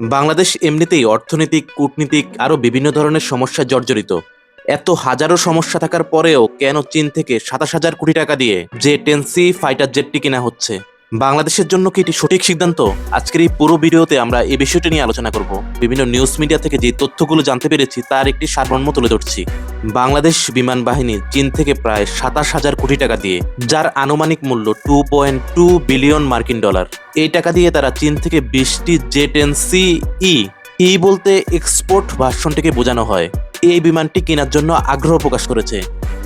বাংলাদেশ এমনিতেই অর্থনৈতিক, কূটনীতিক, আরও বিভিন্ন ধরনের সমস্যা জর্জরিত। এত হাজারো সমস্যা থাকার পরেও কেন চীন থেকে সাতাশ হাজার কোটি টাকা দিয়ে যে টেন্সি ফাইটার জেটটি কেনা হচ্ছে? বাংলাদেশের জন্য কি এটি সঠিক সিদ্ধান্ত? আজকের এই পুরো ভিডিওতে আমরা এই বিষয়টি নিয়ে আলোচনা করব। বিভিন্ন নিউজ মিডিয়া থেকে যে তথ্যগুলো জানতে পেরেছি, তার একটি সারমর্ম তুলে ধরছি। বাংলাদেশ বিমান বাহিনী চীন থেকে প্রায় সাতাশ হাজার কোটি টাকা দিয়ে, যার আনুমানিক মূল্য টু পয়েন্ট টু বিলিয়ন মার্কিন ডলার। এই টাকা দিয়ে তারা চীন থেকে বিশটি J ten C E E বলতে এক্সপোর্ট ভার্সনটিকে বোঝানো হয়। এই বিমানটি কেনার জন্য আগ্রহ প্রকাশ করেছে।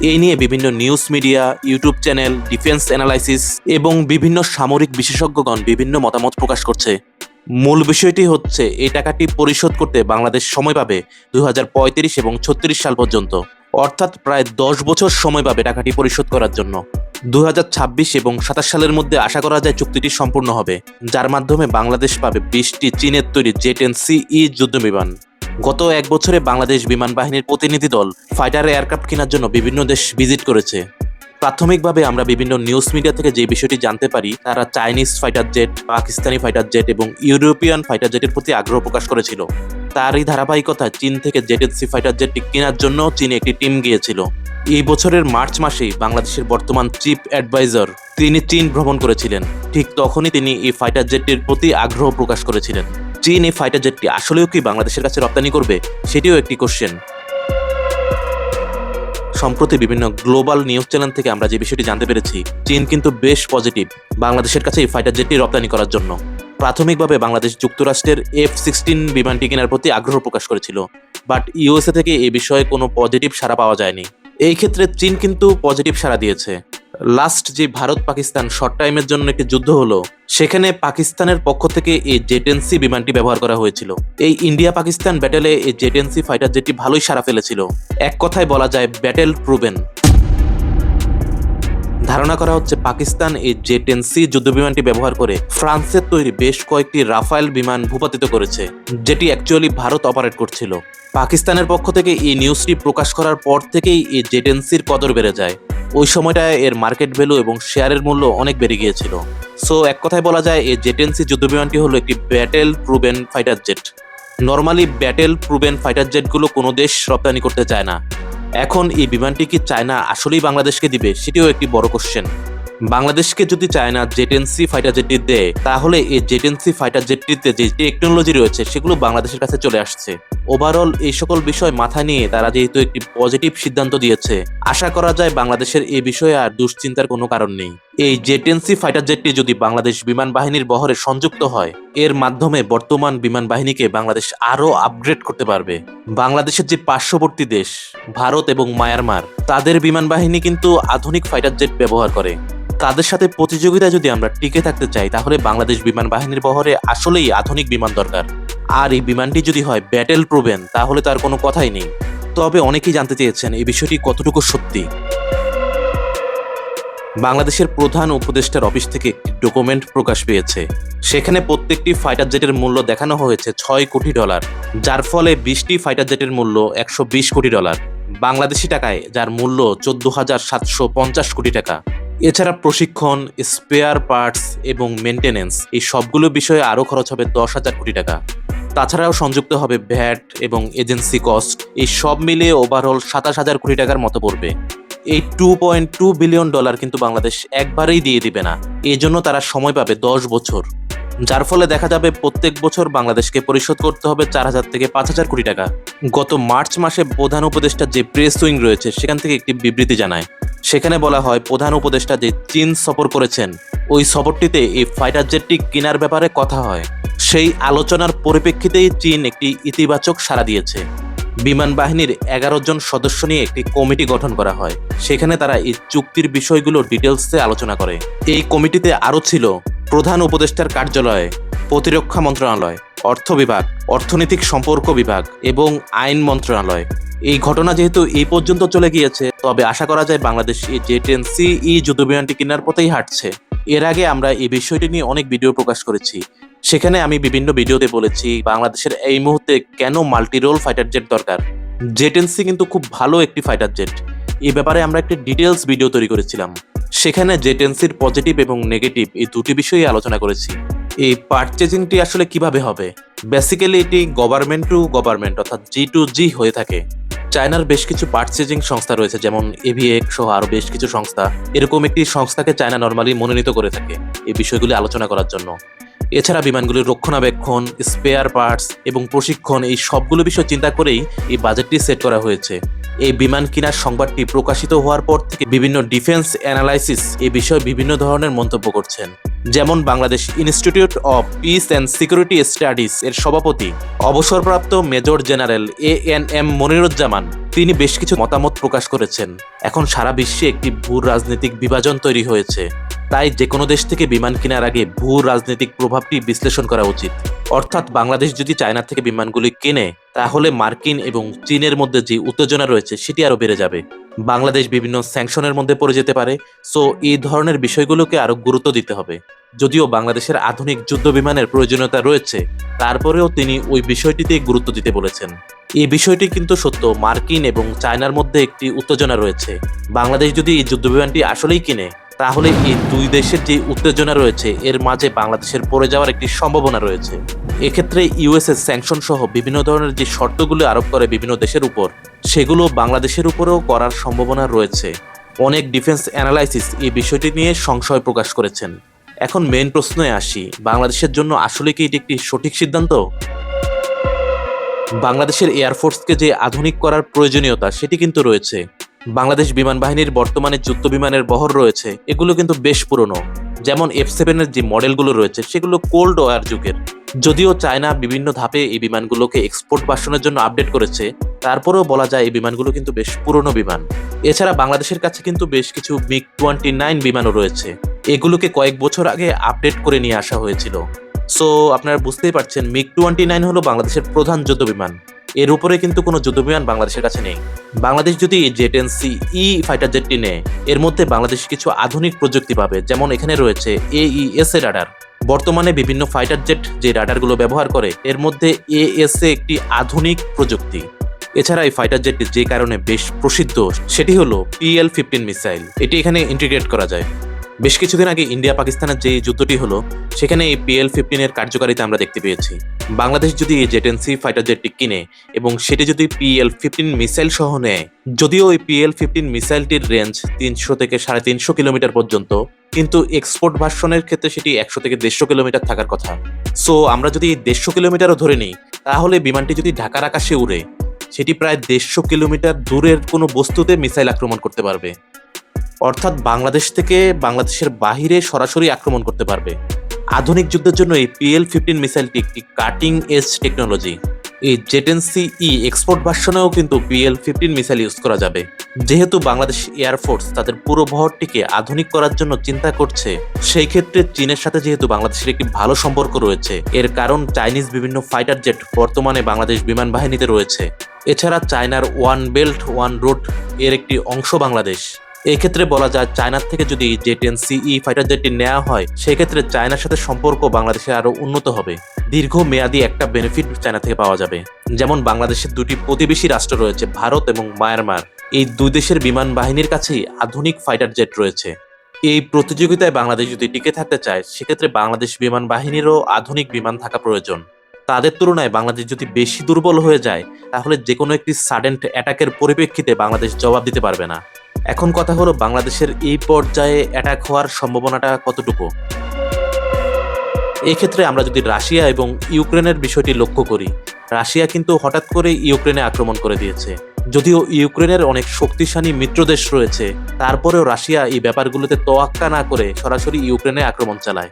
এই নিয়ে বিভিন্ন news media YouTube channel defence analysis এবং বিভিন্ন সামরিক বিশেষজ্ঞগণ বিভিন্ন মতামত প্রকাশ করছে। মূল বিষয়টি হচ্ছে, এই টাকাটি পরিশোধ করতে বাংলাদেশ সময় পাবে দু হাজার পঁয়ত্রিশ এবং ছত্রিশ সাল পর্যন্ত। অর্থাৎ প্রায় দশ বছর সময় পাবে টাকাটি পরিশোধ করার জন্য। দু হাজার ছাব্বিশ এবং সাতাশ সালের মধ্যে আশা করা যায় চুক্তিটি সম্পূর্ণ হবে, যার মাধ্যমে বাংলাদেশ পাবে বিশটি চীনের তৈরি জেট এন সি ই যুদ্ধ বিমান গত এক বছরে বাংলাদেশ বিমান বাহিনীর প্রতিনিধি দল ফাইটার এয়ারক্রাফট কেনার জন্য বিভিন্ন দেশ ভিজিট করেছে। প্রাথমিকভাবে আমরা বিভিন্ন নিউজ মিডিয়া থেকে যে বিষয়টি জানতে পারি, তারা Chinese fighter jet, Pakistani fighter jet এবং ইউরোপিয়ান ফাইটার জেটের প্রতি আগ্রহ প্রকাশ করেছিল। তারই ধারাবাহিকতায় চীন থেকে জেটেড সি ফাইটার জেটটি কেনার জন্য চীনে একটি টিম গিয়েছিল। এই বছরের মার্চ মাসেই বাংলাদেশের বর্তমান চিফ অ্যাডভাইজার তিনি চীন ভ্রমণ করেছিলেন। ঠিক তখনই তিনি এই ফাইটার জেটটির প্রতি আগ্রহ প্রকাশ করেছিলেন। চীন এই ফাইটার জেটটি আসলেও কি বাংলাদেশের কাছে রপ্তানি করবে? সেটিও একটি কোশ্চেন সম্প্রতি বিভিন্ন গ্লোবাল নিউজ চ্যানেল থেকে আমরা যে বিষয়টি জানতে পেরেছি, চীন কিন্তু বেশ পজিটিভ বাংলাদেশের কাছে এই ফাইটার জেটটি রপ্তানি করার জন্য। প্রাথমিকভাবে বাংলাদেশ যুক্তরাষ্ট্রের এফ সিক্সটিন বিমানটি কেনার প্রতি আগ্রহ প্রকাশ করেছিল বাট ইউএসএ থেকে এ বিষয়ে কোনো পজিটিভ সাড়া পাওয়া যায়নি। এই ক্ষেত্রে চীন কিন্তু পজিটিভ সাড়া দিয়েছে। লাস্ট যে ভারত পাকিস্তান শর্ট টাইমের জন্য একটি যুদ্ধ হলো, সেখানে পাকিস্তানের পক্ষ থেকে এই জেটেন্সি বিমানটি ব্যবহার করা হয়েছিল। এই ইন্ডিয়া পাকিস্তান ব্যাটেলে এই জেটেন্সি ফাইটার জেটটি ভালোই সারা ফেলেছিল। এক কথায় বলা যায় ব্যাটেল প্রুভেন ধারণা করা হচ্ছে পাকিস্তান এই জে টেন সি যুদ্ধ বিমানটি ব্যবহার করে ফ্রান্সের তৈরি বেশ কয়েকটি রাফায়েল বিমান ভূপাতিত করেছে, যেটি অ্যাকচুয়ালি ভারত অপারেট করছিল। পাকিস্তানের পক্ষ থেকে এই নিউজটি প্রকাশ করার পর থেকেই এই জে টেন সির কদর বেড়ে যায়। ওই সময়টায় এর মার্কেট ভ্যালু এবং শেয়ারের মূল্য অনেক বেড়ে গিয়েছিল। সো এক কথায় বলা যায়, এই জেটেন্সি যুদ্ধ বিমানটি হলো একটি battle proven fighter jet normally battle proven fighter জেটগুলো কোনো দেশ রপ্তানি করতে চায় না। এখন এই বিমানটি কি চায়না আসলেই বাংলাদেশকে দিবে? সেটিও একটি বড় কোশ্চেন বাংলাদেশকে যদি চায়না জেটেন্সি ফাইটার জেটটি দেয়, তাহলে এই জেটেন্সি ফাইটার জেটটিতে যে টেকনোলজি রয়েছে, সেগুলো বাংলাদেশের কাছে চলে আসছে। ওভারঅল এই সকল বিষয় মাথায় নিয়ে তারা যেহেতু একটি পজিটিভ সিদ্ধান্ত দিয়েছে, আশা করা যায় বাংলাদেশের এই বিষয়ে আর দুশ্চিন্তার কোনো কারণ নেই। এই জেটেন্সি ফাইটার জেটটি যদি বাংলাদেশ বিমান বাহিনীর বহরে সংযুক্ত হয়, এর মাধ্যমে বর্তমান বিমান বাহিনীকে বাংলাদেশ আরও আপগ্রেড করতে পারবে। বাংলাদেশের যে পার্শ্ববর্তী দেশ, ভারত এবং মায়ানমার, তাদের বিমান বাহিনী কিন্তু আধুনিক ফাইটার জেট ব্যবহার করে। তাদের সাথে প্রতিযোগিতায় যদি আমরা টিকে থাকতে চাই, তাহলে বাংলাদেশ বিমান বাহিনীর বহরে আসলেই আধুনিক বিমান দরকার। আর এই বিমানটি যদি হয় ব্যাটেল প্রুভেন তাহলে তার কোনো কথাই নেই। তবে অনেকেই জানতে চেয়েছেন, এই বিষয়টি কতটুকু সত্যি? বাংলাদেশের প্রধান উপদেষ্টার অফিস থেকে একটি ডকুমেন্ট প্রকাশ পেয়েছে। সেখানে প্রত্যেকটি ফাইটার জেটের মূল্য দেখানো হয়েছে ছয় কোটি ডলার, যার ফলে বিশটি ফাইটার জেটের মূল্য একশো বিশ কোটি ডলার, বাংলাদেশি টাকায়, যার মূল্য চোদ্দ হাজার সাতশো পঞ্চাশ কোটি টাকা। এছাড়া প্রশিক্ষণ, স্পেয়ার পার্টস এবং মেনটেনেন্স এই সবগুলো বিষয়ে আরও খরচ হবে দশ হাজার কোটি টাকা। তাছাড়াও সংযুক্ত হবে ভ্যাট এবং এজেন্সি কস্ট, এই সব মিলিয়ে ওভারঅল সাতাশ হাজার কোটি টাকার মতো পড়বে। এই two point two billion dollar কিন্তু বাংলাদেশ একবারেই দিয়ে দিবে না। এই জন্য তারা সময় পাবে দশ বছর। যার ফলে দেখা যাবে প্রত্যেক বছর বাংলাদেশকে পরিশোধ করতে হবে চার হাজার থেকে পাঁচ হাজার কোটি টাকা। গত মার্চ মাসে প্রধান উপদেষ্টার যে প্রেস উইং রয়েছে, সেখান থেকে একটি বিবৃতি জানায়। সেখানে বলা হয়, প্রধান উপদেষ্টা যে চীন সফর করেছেন, ওই সফরটিতে এই ফাইটার জেটটি কেনার ব্যাপারে কথা হয়। সেই আলোচনার পরিপ্রেক্ষিতেই চীন একটি ইতিবাচক সাড়া দিয়েছে। বিমান বাহিনীর এগারো জন সদস্য নিয়ে একটি কমিটি গঠন করা হয়। সেখানে তারা এই চুক্তির বিষয়গুলো ডিটেলসে আলোচনা করে। এই কমিটিতে আরও ছিল প্রধান উপদেষ্টার কার্যালয়, প্রতিরক্ষা মন্ত্রণালয়, অর্থ বিভাগ, অর্থনৈতিক সম্পর্ক বিভাগ এবং আইন মন্ত্রণালয়। এই ঘটনা যেহেতু এই পর্যন্ত চলে গিয়েছে, তবে আশা করা যায় Bangladesh J ten C E যুদ্ধবিমানটি কেনার পথেই হাঁটছে। এর আগে আমরা এই বিষয়টি নিয়ে অনেক ভিডিও প্রকাশ করেছি। সেখানে আমি বিভিন্ন ভিডিওতে বলেছি, বাংলাদেশের এই মুহূর্তে কেন মাল্টি রোল ফাইটার জেট দরকার জেটেন্সি কিন্তু খুব ভালো একটি ফাইটার জেট এই ব্যাপারে আমরা একটি ডিটেলস ভিডিও তৈরি করেছিলাম। সেখানে জেটেন্সির পজিটিভ এবং নেগেটিভ এই দুটি বিষয়ে আলোচনা করেছি। এই পারচেজিংটি আসলে কীভাবে হবে? বেসিক্যালি এটি গভর্নমেন্ট টু গভর্নমেন্ট অর্থাৎ জি টু জি হয়ে থাকে। চায়নার বেশ কিছু পারচেজিং সংস্থা রয়েছে, যেমন এভিএক সহ আরও বেশ কিছু সংস্থা। এরকম একটি সংস্থাকে চায়না নর্মালি মনোনীত করে থাকে এই বিষয়গুলি আলোচনা করার জন্য। এছাড়া বিমানগুলির রক্ষণাবেক্ষণ স্পেয়ার পার্টস এবং প্রশিক্ষণ এই সবগুলো বিষয় চিন্তা করেই এই বাজেটটি সেট করা হয়েছে। এই বিমান কেনার সংবাদটি প্রকাশিত হওয়ার পর থেকে বিভিন্ন ডিফেন্স অ্যানালাইসিস এই বিষয়ে বিভিন্ন ধরনের মন্তব্য করছেন। যেমন Bangladesh institute of peace and security studies এর সভাপতি, অবসরপ্রাপ্ত major general A N M Moniruzzaman, তিনি বেশ কিছু মতামত প্রকাশ করেছেন। এখন সারা বিশ্বে একটি ভূ রাজনৈতিক বিভাজন তৈরি হয়েছে। তাই যে কোনো দেশ থেকে বিমান কেনার আগে ভূ রাজনৈতিক প্রভাবটি বিশ্লেষণ করা উচিত। অর্থাৎ বাংলাদেশ যদি চায়না থেকে বিমানগুলি কেনে, তাহলে মার্কিন এবং চীনের মধ্যে যে উত্তেজনা রয়েছে, সেটি আরও বেড়ে যাবে। বাংলাদেশ বিভিন্ন স্যাংশনের মধ্যে পড়ে যেতে পারে, সো এই ধরনের বিষয়গুলোকে আরও গুরুত্ব দিতে হবে। যদিও বাংলাদেশের আধুনিক যুদ্ধ বিমানের প্রয়োজনীয়তা রয়েছে, তারপরেও তিনি ওই বিষয়টিতে গুরুত্ব দিতে বলেছেন। এই বিষয়টি কিন্তু সত্য, মার্কিন এবং চায়নার মধ্যে একটি উত্তেজনা রয়েছে। বাংলাদেশ যদি এই যুদ্ধ বিমানটি আসলেই কিনে তাহলে এই দুই দেশের যে উত্তেজনা রয়েছে, এর মাঝে বাংলাদেশের পড়ে যাওয়ার একটি সম্ভাবনা রয়েছে? এক্ষেত্রে ইউএসএ স্যাংশন সহ বিভিন্ন ধরনের যে শর্তগুলো আরোপ করে বিভিন্ন দেশের উপর, সেগুলো বাংলাদেশের উপরেও করার সম্ভাবনা রয়েছে। অনেক ডিফেন্স অ্যানালাইসিস এই বিষয়টি নিয়ে সংশয় প্রকাশ করেছেন। এখন মেইন প্রশ্নে আসি, বাংলাদেশের জন্য আসলে কি এটি একটি সঠিক সিদ্ধান্ত? বাংলাদেশের এয়ারফোর্সকে যে আধুনিক করার প্রয়োজনীয়তা, সেটি কিন্তু রয়েছে। বাংলাদেশ বিমান বাহিনীর বর্তমানে যুদ্ধ বিমানের বহর রয়েছে, এগুলো কিন্তু বেশ পুরনো। যেমন এফ সেভেনের যে মডেলগুলো রয়েছে, সেগুলো কোল্ড ওয়ার যুগের। যদিও চায়না বিভিন্ন ধাপে এই বিমানগুলোকে এক্সপোর্ট ভার্সনের জন্য আপডেট করেছে, তারপরেও বলা যায় এই বিমানগুলো কিন্তু বেশ পুরনো বিমান। এছাড়া বাংলাদেশের কাছে কিন্তু বেশ কিছু মিগ টোয়েন্টি নাইন বিমানও রয়েছে। এগুলোকে কয়েক বছর আগে আপডেট করে নিয়ে আসা হয়েছিল। সো আপনারা বুঝতেই পারছেন মিগ টোয়েন্টি নাইন হলো বাংলাদেশের প্রধান যুদ্ধ বিমান। এর উপরে কিন্তু কোনো যুদ্ধ বিমান বাংলাদেশের কাছে নেই। বাংলাদেশ যদি jet N C, E fighter জেটটি নেয়, এর মধ্যে বাংলাদেশ কিছু আধুনিক প্রযুক্তি পাবে, যেমন এখানে রয়েছে এইএস এ রাডার। বর্তমানে বিভিন্ন ফাইটার জেট যে রাডারগুলো ব্যবহার করে, এর মধ্যে এএস এ একটি আধুনিক প্রযুক্তি। এছাড়া এই ফাইটার জেটটি যে কারণে বেশ প্রসিদ্ধ, সেটি হলো পিএল ফিফটিন মিসাইল এটি এখানে ইন্টিগ্রেট করা যায়। বেশ কিছুদিন আগে ইন্ডিয়া পাকিস্তানের যে যুদ্ধটি হলো, সেখানে এই পিএল ফিফটিনের কার্যকারিতা আমরা দেখতে পেয়েছি। বাংলাদেশ যদি এই জেটেন্সি ফাইটার জেটটি কিনে এবং সেটি যদি পিএল ফিফটিন মিসাইল সহ নেয়, যদিও এই পিএল ফিফটিন মিসাইলটির রেঞ্জ তিনশো থেকে সাড়ে তিনশো কিলোমিটার পর্যন্ত, কিন্তু এক্সপোর্ট ভার্সনের ক্ষেত্রে সেটি একশো থেকে দেড়শো কিলোমিটার থাকার কথা। সো আমরা যদি দেড়শো কিলোমিটারও ধরে নিই, তাহলে বিমানটি যদি ঢাকার আকাশে উড়ে, সেটি প্রায় দেড়শো কিলোমিটার দূরের কোনো বস্তুতে মিসাইল আক্রমণ করতে পারবে। অর্থাৎ বাংলাদেশ থেকে বাংলাদেশের বাহিরে সরাসরি আক্রমণ করতে পারবে। আধুনিক যুদ্ধের জন্য এই পিএল ফিফটিন মিসাইলটি একটি কাটিং এজ টেকনোলজি এই জেটেন্সি ই এক্সপোর্ট ভার্সনেও কিন্তু পিএল ফিফটিন মিসাইল ইউজ করা যাবে। যেহেতু বাংলাদেশ এয়ারফোর্স তাদের পুরো বহরটিকে আধুনিক করার জন্য চিন্তা করছে, সেই ক্ষেত্রে চীনের সাথে যেহেতু বাংলাদেশের একটি ভালো সম্পর্ক রয়েছে, এর কারণ চাইনিজ বিভিন্ন ফাইটার জেট বর্তমানে বাংলাদেশ বিমান বাহিনীতে রয়েছে। এছাড়া চায়নার ওয়ান বেল্ট ওয়ান রুট এর একটি অংশ বাংলাদেশ। এক্ষেত্রে বলা যায় চায়নার থেকে যদি জে টেন সিই ফাইটার জেটটি নেওয়া হয়, সেক্ষেত্রে চায়নার সাথে সম্পর্ক বাংলাদেশের আরও উন্নত হবে। দীর্ঘ মেয়াদি একটা বেনিফিট চায়না থেকে পাওয়া যাবে। যেমন বাংলাদেশের দুটি প্রতিবেশী রাষ্ট্র রয়েছে, ভারত এবং মায়ানমার। এই দুই দেশের বিমান বাহিনীর কাছেই আধুনিক ফাইটার জেট রয়েছে। এই প্রতিযোগিতায় বাংলাদেশ যদি টিকে থাকতে চায়, সেক্ষেত্রে বাংলাদেশ বিমান বাহিনীরও আধুনিক বিমান থাকা প্রয়োজন। তাদের তুলনায় বাংলাদেশ যদি বেশি দুর্বল হয়ে যায়, তাহলে যে কোনো একটি সাডেন্ট অ্যাটাকের পরিপ্রেক্ষিতে বাংলাদেশ জবাব দিতে পারবে না। এখন কথা হলো বাংলাদেশের এই পর্যায়ে অ্যাটাক হওয়ার সম্ভাবনাটা কতটুকু? এক্ষেত্রে আমরা যদি রাশিয়া এবং ইউক্রেনের বিষয়টি লক্ষ্য করি, রাশিয়া কিন্তু হঠাৎ করে ইউক্রেনে আক্রমণ করে দিয়েছে। যদিও ইউক্রেনের অনেক শক্তিশালী মিত্রদেশ রয়েছে, তারপরেও রাশিয়া এই ব্যাপারগুলোতে তোয়াক্কা না করে সরাসরি ইউক্রেনে আক্রমণ চালায়।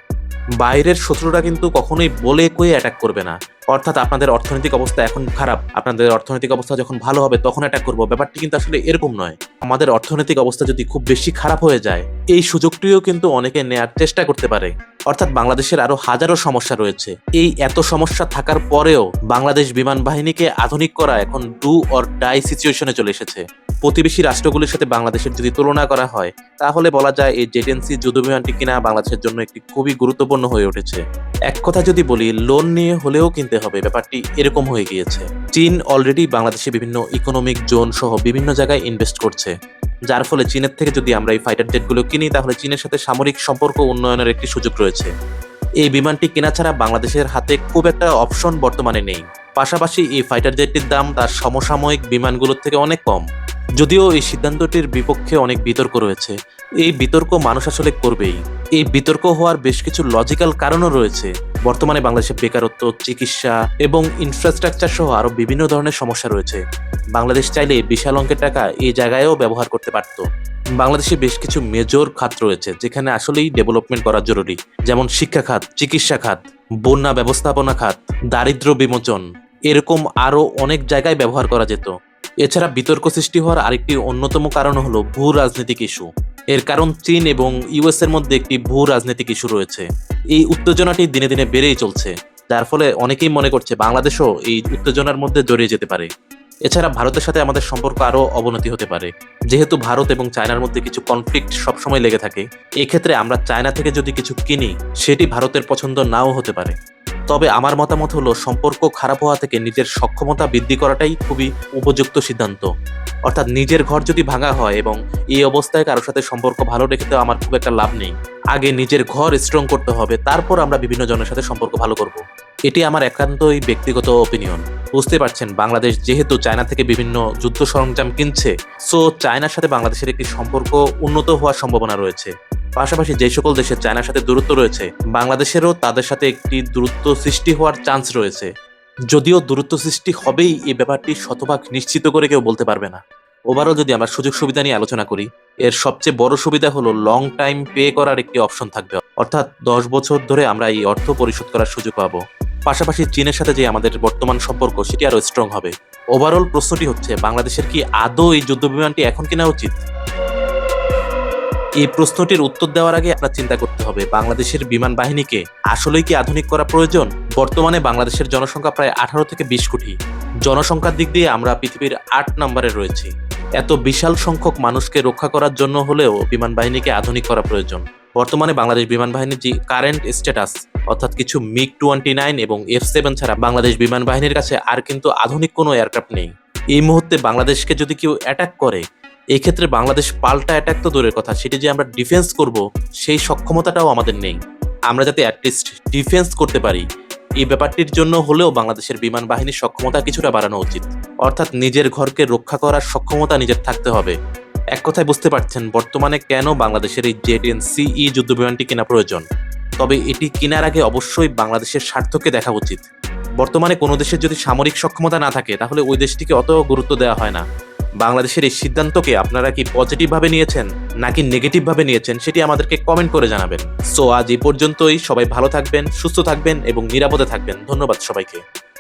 বাইরের শত্রুরা কিন্তু কখনোই বলে কয়ে অ্যাটাক করবে না। অর্থাৎ আপনাদের অর্থনৈতিক অবস্থা এখন খারাপ, আপনাদের অর্থনৈতিক অবস্থা যখন ভালো হবে তখন অ্যাটাক করব। ব্যাপারটি কিন্তু আসলে এরকম নয়। আমাদের অর্থনৈতিক অবস্থা যদি খুব বেশি খারাপ হয়ে যায়, এই সুযোগটিও কিন্তু অনেকে নেয়ার চেষ্টা করতে পারে। অর্থাৎ বাংলাদেশের আরও হাজারো সমস্যা রয়েছে। এই এত সমস্যা থাকার পরেও বাংলাদেশ বিমান বাহিনীকে আধুনিক করা এখন ডু অর ডাই সিচুয়েশনে চলে এসেছে। প্রতিবেশী রাষ্ট্রগুলির সাথে বাংলাদেশের যদি তুলনা করা হয়, তাহলে বলা যায় এই জেটেন্সি যুদ্ধ বিমানটি কিনা বাংলাদেশের জন্য একটি খুবই গুরুত্বপূর্ণ হয়ে উঠেছে। এক কথা যদি বলি লোন নিয়ে হলেও কিনতে হবে। ব্যাপারটি এরকম হয়ে গিয়েছে। চীন অলরেডি বাংলাদেশে বিভিন্ন ইকোনমিক জোন সহ বিভিন্ন জায়গায় ইনভেস্ট করছে। যার ফলে চীনের থেকে যদি আমরা এই ফাইটার জেটগুলো কিনি, তাহলে চীনের সাথে সামরিক সম্পর্ক উন্নয়নের একটি সুযোগ রয়েছে। এই বিমানটি কেনা ছাড়া বাংলাদেশের হাতে খুব একটা অপশন বর্তমানে নেই। পাশাপাশি এই ফাইটার জেটটির দাম তার সমসাময়িক বিমানগুলোর থেকে অনেক কম। যদিও এই সিদ্ধান্তটির বিপক্ষে অনেক বিতর্ক রয়েছে। এই বিতর্ক মানুষ আসলে করবেই। এই বিতর্ক হওয়ার বেশ কিছু লজিক্যাল কারণও রয়েছে। বর্তমানে বাংলাদেশে বেকারত্ব, চিকিৎসা এবং ইনফ্রাস্ট্রাকচার সহ আরও বিভিন্ন ধরনের সমস্যা রয়েছে। বাংলাদেশ চাইলে বিশাল অঙ্কের টাকা এই জায়গায়ও ব্যবহার করতে পারত। বাংলাদেশে বেশ কিছু মেজর খাত রয়েছে, যেখানে আসলেই ডেভেলপমেন্ট করা জরুরি। যেমন শিক্ষা খাত, চিকিৎসা খাত, বন্যা ব্যবস্থাপনা খাত, দারিদ্র বিমোচন, এরকম আরও অনেক জায়গায় ব্যবহার করা যেত। এছাড়া বিতর্ক সৃষ্টি হওয়ার আরেকটি অন্যতম কারণ হলো ভূ রাজনৈতিক ইস্যু এর কারণ চীন এবং ইউএস এর মধ্যে একটি ভূ রাজনৈতিক ইস্যু রয়েছে। এই উত্তেজনাটি দিনে দিনে বেড়েই চলছে। যার ফলে অনেকেই মনে করছে বাংলাদেশও এই উত্তেজনার মধ্যে জড়িয়ে যেতে পারে। এছাড়া ভারতের সাথে আমাদের সম্পর্ক আরও অবনতি হতে পারে। যেহেতু ভারত এবং চায়নার মধ্যে কিছু কনফ্লিক্ট সবসময় লেগে থাকে, এক্ষেত্রে আমরা চায়না থেকে যদি কিছু কিনি, সেটি ভারতের পছন্দ নাও হতে পারে। তবে আমার মতামত হলো, সম্পর্ক খারাপ হওয়া থেকে নিজের সক্ষমতা বৃদ্ধি করাটাই খুবই উপযুক্ত সিদ্ধান্ত। অর্থাৎ নিজের ঘর যদি ভাঙা হয় এবং এই অবস্থায় কারোর সাথে সম্পর্ক ভালো রেখে তো আমার খুব একটা লাভ নেই। আগে নিজের ঘর স্ট্রং করতে হবে, তারপর আমরা বিভিন্ন জনের সাথে সম্পর্ক ভালো করব। এটি আমার একান্তই ব্যক্তিগত অপিনিয়ন বুঝতে পারছেন, বাংলাদেশ যেহেতু চায়না থেকে বিভিন্ন যুদ্ধ সরঞ্জাম কিনছে সো চায়নার সাথে বাংলাদেশের একটি সম্পর্ক উন্নত হওয়ার সম্ভাবনা রয়েছে। পাশাপাশি যে সকল দেশের চায়নার সাথে দূরত্ব রয়েছে, বাংলাদেশেরও তাদের সাথে একটি দূরত্ব সৃষ্টি হওয়ার চান্স রয়েছে। যদিও দূরত্ব সৃষ্টি হবেই এই ব্যাপারটি শতভাগ নিশ্চিত করে কেউ বলতে পারবে না। ওভারঅল যদি আমরা সুযোগ সুবিধা নিয়ে আলোচনা করি, এর সবচেয়ে বড় সুবিধা হলো লং টাইম পে করার একটি অপশন থাকবে। অর্থাৎ দশ বছর ধরে আমরা এই অর্থ পরিশোধ করার সুযোগ পাবো। পাশাপাশি চীনের সাথে যে আমাদের বর্তমান সম্পর্ক, সেটি আরও স্ট্রং হবে। ওভারঅল প্রশ্নটি হচ্ছে, বাংলাদেশের কি আদৌ এই যুদ্ধ বিমানটি এখন কেনা উচিত? এই প্রশ্নটির উত্তর দেওয়ার আগে আপনার চিন্তা করতে হবে, বাংলাদেশের বিমান বাহিনীকে আসলেই কি আধুনিক করা প্রয়োজন? বর্তমানে বাংলাদেশের জনসংখ্যা প্রায় আঠারো থেকে বিশ কোটি। জনসংখ্যার দিক দিয়ে আমরা পৃথিবীর আট নম্বরে রয়েছি। এত বিশাল সংখ্যক মানুষকে রক্ষা করার জন্য হলেও বিমান বাহিনীকে আধুনিক করা প্রয়োজন। বর্তমানে বাংলাদেশ বিমান বাহিনীর যে কারেন্ট স্ট্যাটাস অর্থাৎ কিছু মিগ টোয়েন্টি নাইন এবং এফ সেভেন ছাড়া বাংলাদেশ বিমান বাহিনীর কাছে আর কিন্তু আধুনিক কোনো এয়ারক্রাফট নেই। এই মুহূর্তে বাংলাদেশকে যদি কেউ অ্যাটাক করে এই ক্ষেত্রে বাংলাদেশ পাল্টা অ্যাটাক তো দূরের কথা। সেটি যে আমরা ডিফেন্স করব, সেই সক্ষমতাটাও আমাদের নেই। আমরা যাতে অ্যাটলিস্ট ডিফেন্স করতে পারি, এই ব্যাপারটির জন্য হলেও বাংলাদেশের বিমান বাহিনীর সক্ষমতা কিছুটা বাড়ানো উচিত। অর্থাৎ নিজের ঘরকে রক্ষা করার সক্ষমতা নিজের থাকতে হবে। এক কথায় বুঝতে পারছেন, বর্তমানে কেন বাংলাদেশের এই জেড এন সিই যুদ্ধ বিমানটি কেনা প্রয়োজন? তবে এটি কেনার আগে অবশ্যই বাংলাদেশের স্বার্থকে দেখা উচিত। বর্তমানে কোনো দেশের যদি সামরিক সক্ষমতা না থাকে, তাহলে ওই দেশটিকে অত গুরুত্ব দেওয়া হয় না। বাংলাদেশের এই সিদ্ধান্তকে আপনারা কি পজিটিভভাবে নিয়েছেন নাকি নেগেটিভভাবে নিয়েছেন সেটি আমাদেরকে কমেন্ট করে জানাবেন। সো আজ এই পর্যন্তই। সবাই ভালো থাকবেন, সুস্থ থাকবেন এবং নিরাপদে থাকবেন। ধন্যবাদ সবাইকে।